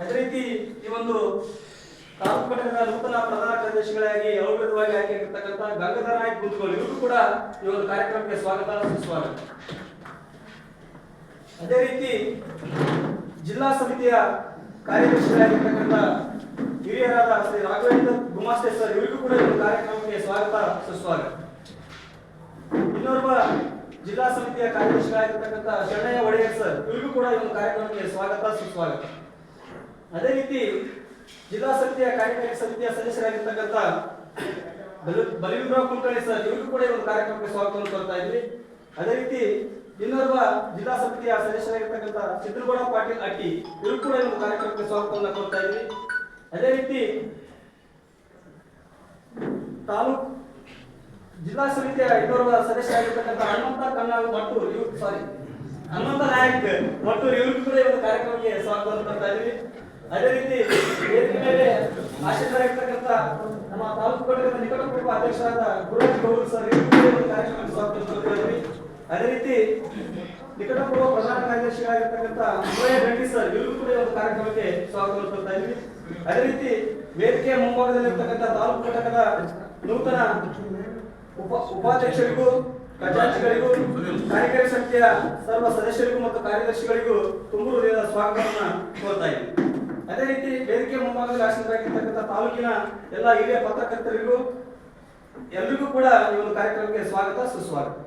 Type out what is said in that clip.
ಅದೇ ರೀತಿ ಈ ಒಂದು ತಾಲೂಕು ಘಟಕದ ನೂತನ ಪ್ರಧಾನ ಕಾರ್ಯದರ್ಶಿಗಳಾಗಿ ಅವಿರೋಧವಾಗಿ ಆಯ್ಕೆಯಾಗಿರ್ತಕ್ಕಂಥ ಗಂಗಾಧರ ನಾಯ್ಕ ಗುಂತಗೋಳು ಇವರು ಕೂಡ ಈ ಒಂದು ಕಾರ್ಯಕ್ರಮಕ್ಕೆ ಸ್ವಾಗತ, ಸುಸ್ವಾಗತ. ಅದೇ ರೀತಿ ಜಿಲ್ಲಾ ಸಮಿತಿಯ ಕಾರ್ಯದರ್ಶಿಗಳಾಗಿರ್ತಕ್ಕಂಥ ಹಿರಿಯರಾದ ಶ್ರೀ ರಾಘವೇಂದ್ರ ಗುಮಾಸ್ತೆ ಸರ್, ಇವರಿಗೂ ಕೂಡ ಈ ಕಾರ್ಯಕ್ರಮಕ್ಕೆ ಸ್ವಾಗತ, ಸುಸ್ವಾಗತ. ಇನ್ನೋರ್ವ ಜಿಲ್ಲಾ ಸಮಿತಿಯ ಕಾರ್ಯದರ್ಶಿಗಳಾಗಿರ್ತಕ್ಕಂಥ ಶರಣಯ್ಯ ಒಡೆಯರ್ ಸರ್, ಇವರಿಗೂ ಕೂಡ ಈ ಒಂದು ಕಾರ್ಯಕ್ರಮಕ್ಕೆ ಸ್ವಾಗತ, ಸುಸ್ವಾಗತ. ಅದೇ ರೀತಿ ಜಿಲ್ಲಾ ಸಮಿತಿಯ ಕಾರ್ಯಕಾರಿ ಸಮಿತಿಯ ಸದಸ್ಯರಾಗಿರ್ತಕ್ಕಂಥ ಬಲಿ- ಬಲಿಂದ್ರರಾವ್ ಕುಲಕರ್ಣಿ ಸರ್ ಇವರು ಕೂಡ ಒಂದು ಕಾರ್ಯಕ್ರಮಕ್ಕೆ ಸ್ವಾಗತವನ್ನು ಕೊಡ್ತಾ ಇದ್ವಿ. ಅದೇ ರೀತಿ ಇನ್ನೋರ್ವ ಜಿಲ್ಲಾ ಸಮಿತಿಯ ಸದಸ್ಯರಾಗಿರ್ತಕ್ಕಂಥ ಚಿತ್ರಗೌಡ ಪಾಟೀಲ್ ಅಟ್ಟಿ ಇವರು ಕೂಡ ಒಂದು ಕಾರ್ಯಕ್ರಮಕ್ಕೆ ಸ್ವಾಗತವನ್ನು ಕೊಡ್ತಾ ಇದ್ವಿ. ಅದೇ ರೀತಿ ತಾಲೂಕ್ ಜಿಲ್ಲಾ ಸಮಿತಿಯ ಇನ್ನೋರ್ವ ಸದಸ್ಯರಾಗಿರ್ತಕ್ಕಂಥ ಹನುಮಂತ ಕನ್ನಡ ಮಟ್ಟೂರು ಇವ್ರು ಸಾರಿ ಹನುಮಂತ ನಾಯಕ್ ಮಟ್ಟೂರು ಇವರು ಕೂಡ ಒಂದು ಕಾರ್ಯಕ್ರಮಕ್ಕೆ ಇದ್ವಿ ಅದೇ ರೀತಿ ವೇದಿಕೆ ಮೇಲೆ ಆಶೀರ್ವಾದಿರ್ತಕ್ಕಂಥ ನಮ್ಮ ತಾಲೂಕು ಘಟಕದ ಕುಟುಂಬ ಅಧ್ಯಕ್ಷರಾದ ಗುರುರಾಜ್ ಗೌಡರು ಸರ್ ಕಾರ್ಯಕ್ರಮಕ್ಕೆ ಅದೇ ರೀತಿ ನಿಕಟಪೂರ್ವ ಪ್ರಧಾನ ಕಾರ್ಯದರ್ಶಿಗಳಾಗಿರ್ತಕ್ಕಂಥ ಮುರಯ್ಯ ರೆಡ್ಡಿ ಸರ್, ಇವರಿಗೂ ಕೂಡ ಒಂದು ಕಾರ್ಯಕ್ರಮಕ್ಕೆ ಸ್ವಾಗತ ಕೊಡ್ತಾ ಇದ್ವಿ ಅದೇ ರೀತಿ ವೇದಿಕೆಯ ಮುಂಭಾಗದಲ್ಲಿರ್ತಕ್ಕಂಥ ತಾಲೂಕು ಘಟಕದ ನೂತನ ಉಪ ಉಪಾಧ್ಯಕ್ಷರಿಗೂ, ಖಜಾಂಚಿಗಳಿಗೂ, ಕಾರ್ಯಕಾರಿ ಸಮಿತಿಯ ಸರ್ವ ಸದಸ್ಯರಿಗೂ ಮತ್ತು ಕಾರ್ಯದರ್ಶಿಗಳಿಗೂ ತುಂಬ ಹೃದಯದ ಸ್ವಾಗತವನ್ನು ಕೋರ್ತಾ ರೀತಿ ವೇದಿಕೆ ಮುಂಭಾಗದಲ್ಲಿ ಆಸೀನರಾಗಿರ್ತಕ್ಕಂಥ ತಾಲೂಕಿನ ಎಲ್ಲ ಹಿರಿಯ ಪತ್ರಕರ್ತರಿಗೂ ಎಲ್ರಿಗೂ ಕೂಡ ಈ ಒಂದು ಕಾರ್ಯಕ್ರಮಕ್ಕೆ ಸ್ವಾಗತ ಸುಸ್ವಾಗತ.